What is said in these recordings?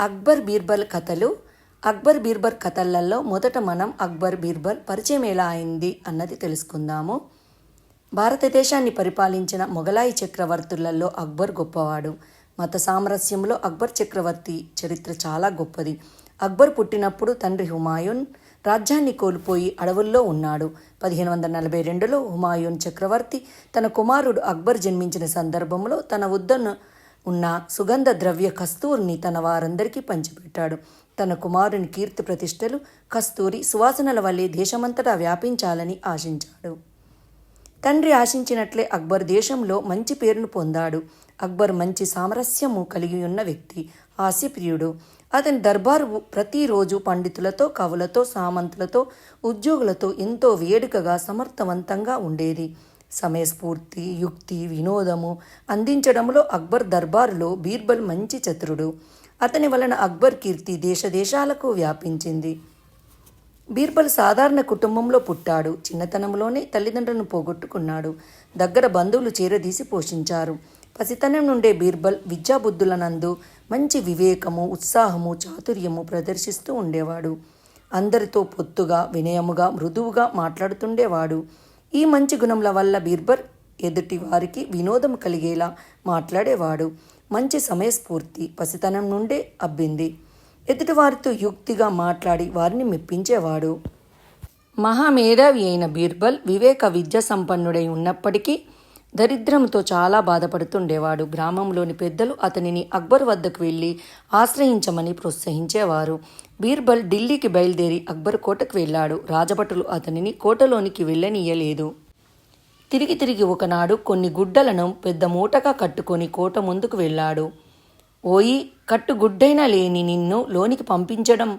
అక్బర్ బీర్బల్ కథలు. అక్బర్ బీర్బల్ కథలలో మొదట మనం అక్బర్ బీర్బల్ పరిచయం ఎలా అయింది అన్నది తెలుసుకుందాము. భారతదేశాన్ని పరిపాలించిన మొఘలాయి చక్రవర్తులలో అక్బర్ గొప్పవాడు. మత సామరస్యంలో అక్బర్ చక్రవర్తి చరిత్ర చాలా గొప్పది. అక్బర్ పుట్టినప్పుడు తండ్రి హుమాయూన్ రాజ్యాన్ని కోల్పోయి అడవుల్లో ఉన్నాడు. పదిహేను వందల నలభై రెండులో హుమాయూన్ చక్రవర్తి తన కుమారుడు అక్బర్ జన్మించిన సందర్భంలో తన వద్దను ఉన్న సుగంధ ద్రవ్య కస్తూరిని తన వారందరికీ పంచిపెట్టాడు. తన కుమారుని కీర్తి ప్రతిష్టలు కస్తూరి సువాసనల వల్లే దేశమంతటా వ్యాపించాలని ఆశించాడు. తండ్రి ఆశించినట్లే అక్బర్ దేశంలో మంచి పేరును పొందాడు. అక్బర్ మంచి సామరస్యము కలిగి ఉన్న వ్యక్తి హాస్యప్రియుడు. అతని దర్బారు ప్రతిరోజు పండితులతో కవులతో సామంతులతో ఉద్యోగులతో ఎంతో వేడుకగా సమర్థవంతంగా ఉండేది. సమయస్ఫూర్తి యుక్తి వినోదము అందించడంలో అక్బర్ దర్బారులో బీర్బల్ మంచి చతురుడు. అతని వలన అక్బర్ కీర్తి దేశదేశాలకు వ్యాపించింది. బీర్బల్ సాధారణ కుటుంబంలో పుట్టాడు. చిన్నతనంలోనే తల్లిదండ్రులను పోగొట్టుకున్నాడు. దగ్గర బంధువులు చేరదీసి పోషించారు. పసితనం నుండే బీర్బల్ విద్యాబుద్ధులనందు మంచి వివేకము ఉత్సాహము చాతుర్యము ప్రదర్శిస్తూ ఉండేవాడు. అందరితో పొత్తుగా వినయముగా మృదువుగా మాట్లాడుతుండేవాడు. ఈ మంచి గుణముల వల్ల బీర్బల్ ఎదుటి వారికి వినోదం కలిగేలా మాట్లాడేవాడు. మంచి సమయస్ఫూర్తి పసితనం నుండే అబ్బింది. ఎదుటివారితో యుక్తిగా మాట్లాడి వారిని మెప్పించేవాడు. మహామేధావి అయిన బీర్బల్ వివేక విద్య సంపన్నుడై ఉన్నప్పటికీ దరిద్రంతో చాలా బాధపడుతుండేవాడు. గ్రామంలోని పెద్దలు అతనిని అక్బర్ వద్దకు వెళ్ళి ఆశ్రయించమని ప్రోత్సహించేవారు. బీర్బల్ ఢిల్లీకి బయలుదేరి అక్బర్ కోటకు వెళ్ళాడు. రాజభటులు అతనిని కోటలోనికి వెళ్ళనీయలేదు. తిరిగి తిరిగి ఒకనాడు కొన్ని గుడ్డలను పెద్ద మూటగా కట్టుకొని కోట ముందుకు వెళ్ళాడు. ఓయి కట్టు గుడ్డైనా లేని నిన్ను లోనికి పంపించడం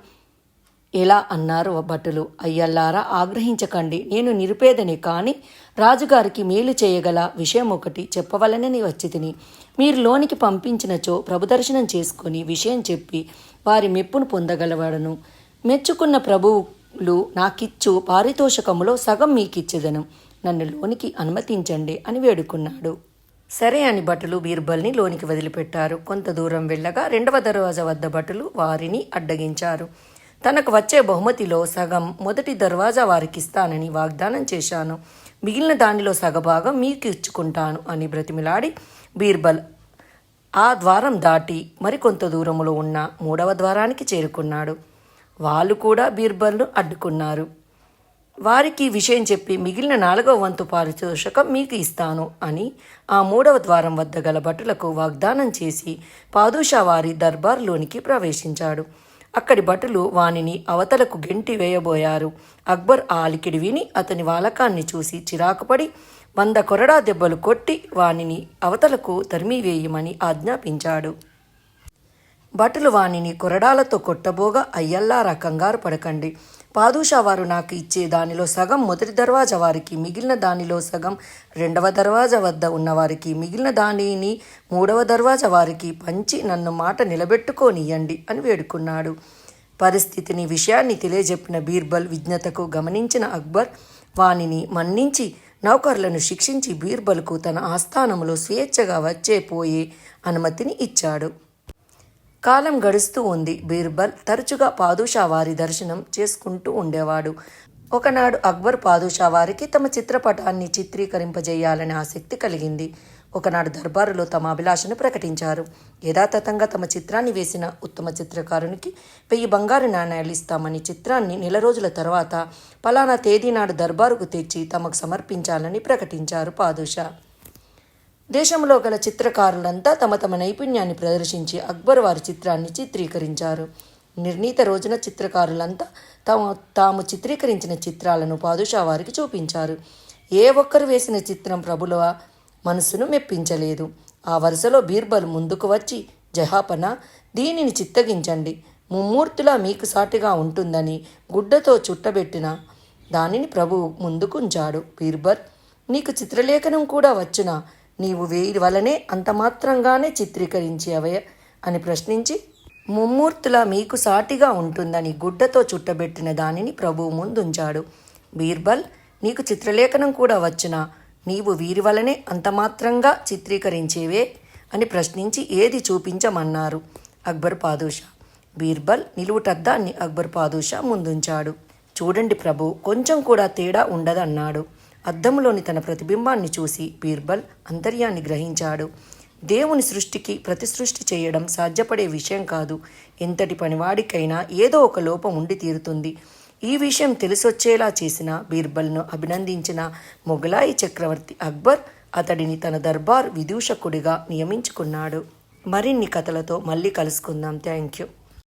ఎలా అన్నారు భటులు. అయ్యల్లారా ఆగ్రహించకండి. నేను నిరుపేదని కానీ రాజుగారికి మేలు చేయగల విషయం ఒకటి చెప్పవలనని వచ్చి తిని. మీరు లోనికి పంపించినచో ప్రభుదర్శనం చేసుకుని విషయం చెప్పి వారి మెప్పును పొందగలవాడను. మెచ్చుకున్న ప్రభువులు నాకిచ్చు పారితోషకములో సగం మీకిచ్చేదను. నన్ను లోనికి అనుమతించండి అని వేడుకున్నాడు. సరే అని భటులు బీర్బల్ని లోనికి వదిలిపెట్టారు. కొంత దూరం వెళ్ళగా రెండవ దర్వాజా వద్ద భటులు వారిని అడ్డగించారు. తనకు వచ్చే బహుమతిలో సగం మొదటి దర్వాజా వారికి ఇస్తానని వాగ్దానం చేశాను. మిగిలిన దానిలో సగభాగం మీకు ఇచ్చుకుంటాను అని బ్రతిమిలాడి బీర్బల్ ఆ ద్వారం దాటి మరికొంత దూరంలో ఉన్న మూడవ ద్వారానికి చేరుకున్నాడు. వాళ్ళు కూడా బీర్బల్ను అడ్డుకున్నారు. వారికి విషయం చెప్పి మిగిలిన నాలుగవ వంతు పారితోషకం మీకు ఇస్తాను అని ఆ మూడవ ద్వారం వద్ద గల భటులకు వాగ్దానం చేసి పాదుషా వారి దర్బార్లోనికి ప్రవేశించాడు. అక్కడి భటులు వానిని అవతలకు గెంటి వేయబోయారు. అక్బర్ ఆ అలికిడి విని అతని వాలకాన్ని చూసి చిరాకుపడి వంద కొరడా దెబ్బలు కొట్టి వానిని అవతలకు తరిమివేయమని ఆజ్ఞాపించాడు. భటులు వానిని కొరడాలతో కొట్టబోగా అయ్యల్లారా కంగారు పడకండి. పాదుషా వారు నాకు ఇచ్చే దానిలో సగం మొదటి దర్వాజా వారికి మిగిలిన దానిలో సగం రెండవ దర్వాజా వద్ద ఉన్నవారికి మిగిలిన దానిని మూడవ దర్వాజా వారికి పంచి నన్ను మాట నిలబెట్టుకోనియండి అని వేడుకున్నాడు. పరిస్థితిని విషయాన్ని తెలియజెప్పిన బీర్బల్ విజ్ఞతకు గమనించిన అక్బర్ వానిని మన్నించి నౌకర్లను శిక్షించి బీర్బల్కు తన ఆస్థానంలో స్వేచ్ఛగా వచ్చే పోయే అనుమతిని ఇచ్చాడు. కాలం గడుస్తూ ఉంది. బీర్బల్ తరచుగా పాదుషా వారి దర్శనం చేసుకుంటూ ఉండేవాడు. ఒకనాడు అక్బర్ పాదుషా వారికి తమ చిత్రపటాన్ని చిత్రీకరింపజేయాలనే ఆసక్తి కలిగింది. ఒకనాడు దర్బారులో తమ అభిలాషను ప్రకటించారు. యథాతథంగా తమ చిత్రాన్ని వేసిన ఉత్తమ చిత్రకారునికి వెయ్యి బంగారు నాణ్యాలు ఇస్తామని చిత్రాన్ని నెల రోజుల తర్వాత పలానా తేదీనాడు దర్బారుకు తెచ్చి తమకు సమర్పించాలని ప్రకటించారు పాదుషా. దేశంలో గల చిత్రకారులంతా తమ తమ నైపుణ్యాన్ని ప్రదర్శించి అక్బర్ వారి చిత్రాన్ని చిత్రీకరించారు. నిర్ణీత రోజున చిత్రకారులంతా తమ తాము చిత్రీకరించిన చిత్రాలను పాదుషా వారికి చూపించారు. ఏ ఒక్కరు వేసిన చిత్రం ప్రభుల మనసును మెప్పించలేదు. ఆ వరుసలో బీర్బల్ ముందుకు వచ్చి జహాపన దీనిని చిత్తగించండి. ముమ్మూర్తులా మీకు సాటిగా ఉంటుందని గుడ్డతో చుట్టబెట్టిన దానిని ప్రభువు ముందుకుంచాడు. బీర్బల్ నీకు చిత్రలేఖనం కూడా వచ్చునా? నీవు వేయి వలనే అంతమాత్రంగానే చిత్రీకరించేవయ చిత్రీకరించేవే అని ప్రశ్నించి ముమ్మూర్తుల మీకు సాటిగా ఉంటుందని గుడ్డతో చుట్టబెట్టిన దానిని ప్రభువు ముందుంచాడు. బీర్బల్ నీకు చిత్రలేఖనం కూడా వచ్చునా నీవు వీరి వలనే అంతమాత్రంగా చిత్రీకరించేవే అని ప్రశ్నించి ఏది చూపించమన్నారు? అక్బర్ పాదుషా. బీర్బల్ నిలువుటద్దాన్ని అక్బర్ పాదుషా ముందుంచాడు. చూడండి ప్రభు కొంచెం కూడా తేడా ఉండదన్నాడు. అద్దంలోని తన ప్రతిబింబాన్ని చూసి బీర్బల్ అంతర్యాన్ని గ్రహించాడు. దేవుని సృష్టికి ప్రతిసృష్టి చేయడం సాధ్యపడే విషయం కాదు. ఎంతటి పనివాడికైనా ఏదో ఒక లోపం ఉండి తీరుతుంది. ఈ విషయం తెలిసొచ్చేలా చేసిన బీర్బల్ను అభినందించిన మొఘలాయి చక్రవర్తి అక్బర్ అతడిని తన దర్బార్ విదూషకుడిగా నియమించుకున్నాడు. మరిన్ని కథలతో మళ్ళీ కలుసుకుందాం. Thank you.